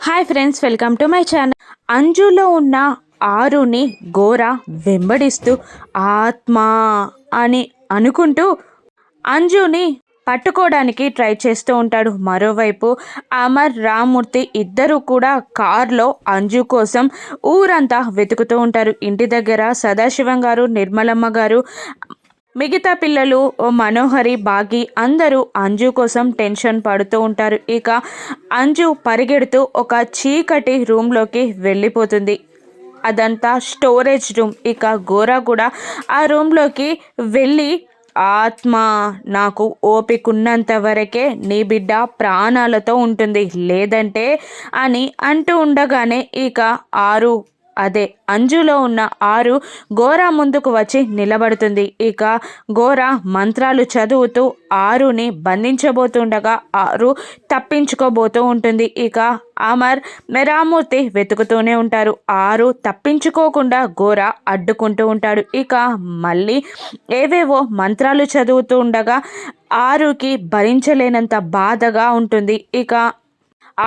Hi friends welcome to my channel. అంజులో ఉన్న ఆరుని గోర వెంబడిస్తూ ఆత్మ అని అనుకుంటూ అంజుని పట్టుకోవడానికి ట్రై చేస్తూ ఉంటాడు. మరోవైపు అమర్ రామ్మూర్తి ఇద్దరు కూడా కార్లో అంజు కోసం ఊరంతా వెతుకుతూ ఉంటారు. ఇంటి దగ్గర సదాశివం గారు నిర్మలమ్మ గారు మిగతా పిల్లలు మనోహరి బాగి అందరూ అంజు కోసం టెన్షన్ పడుతూ ఉంటారు. ఇక అంజు పరిగెడుతూ ఒక చీకటి రూమ్లోకి వెళ్ళిపోతుంది. అదంతా స్టోరేజ్ రూమ్. ఇక గోరా కూడా ఆ రూమ్లోకి వెళ్ళి ఆత్మ నాకు ఓపికన్నంత వరకే నీ బిడ్డ ప్రాణాలతో ఉంటుంది. లేదంటే అని అంటూ ఉండగానే ఇక ఆరు అదే అంజులో ఉన్న ఆరు గోరా ముందుకు వచ్చి నిలబడుతుంది. ఇక గోరా మంత్రాలు చదువుతూ ఆరుని బంధించబోతుండగా ఆరు తప్పించుకోబోతూ ఉంటుంది. ఇక అమర్ మెరామూర్తి వెతుకుతూనే ఉంటారు. ఆరు తప్పించుకోకుండా గోర అడ్డుకుంటూ ఉంటాడు. ఇక మళ్ళీ ఏవేవో మంత్రాలు చదువుతూ ఉండగా ఆరుకి భరించలేనంత బాధగా ఉంటుంది. ఇక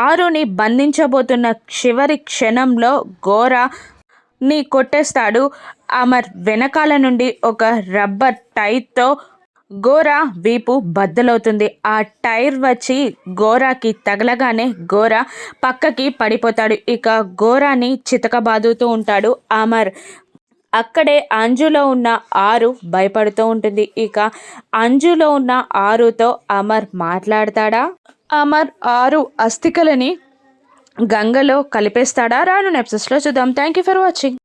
ఆరుని బంధించబోతున్న చివరి క్షణంలో ఘోర ని కొట్టేస్తాడు. అమర్ వెనకాల నుండి ఒక రబ్బర్ టైర్తో గోరా వీపు బద్దలవుతుంది. ఆ టైర్ వచ్చి గోరాకి తగలగానే గోరా పక్కకి పడిపోతాడు. ఇక గోరాని చితకబాదుతూ ఉంటాడు. అమర్ అక్కడే అంజులో ఉన్న ఆరు భయపడుతూ ఉంటుంది. ఇక అంజులో ఉన్న ఆరుతో అమర్ మాట్లాడతాడా? అమర్ ఆరు అస్థికలని గంగలో కలిపేస్తాడా? రాను నెప్సెస్లో చూద్దాం. Thank you for watching